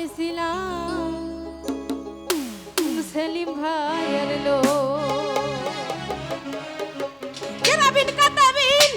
পাইছিলাম সেলিম ভাইয়ের লোক। কেরাবিন কাতাবিন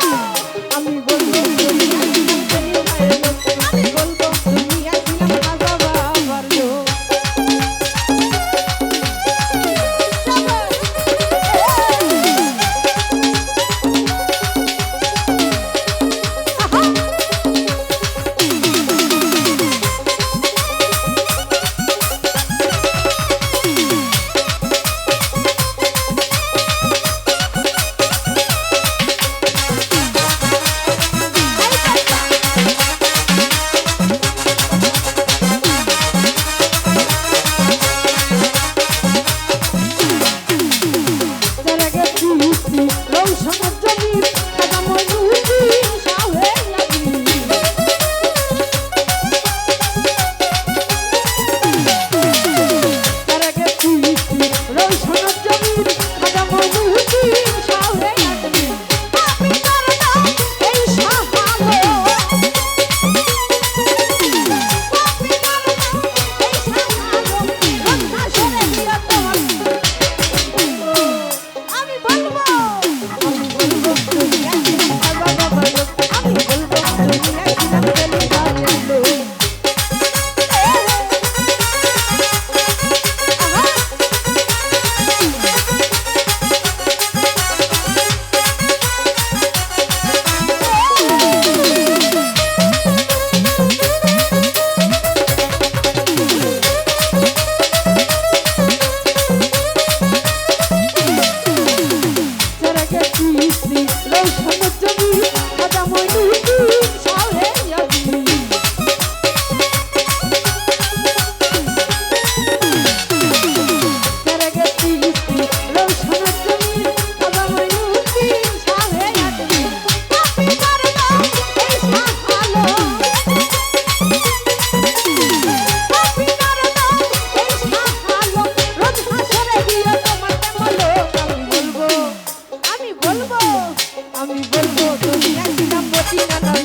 Ooh. আমি বলব তুমি একদম বটি না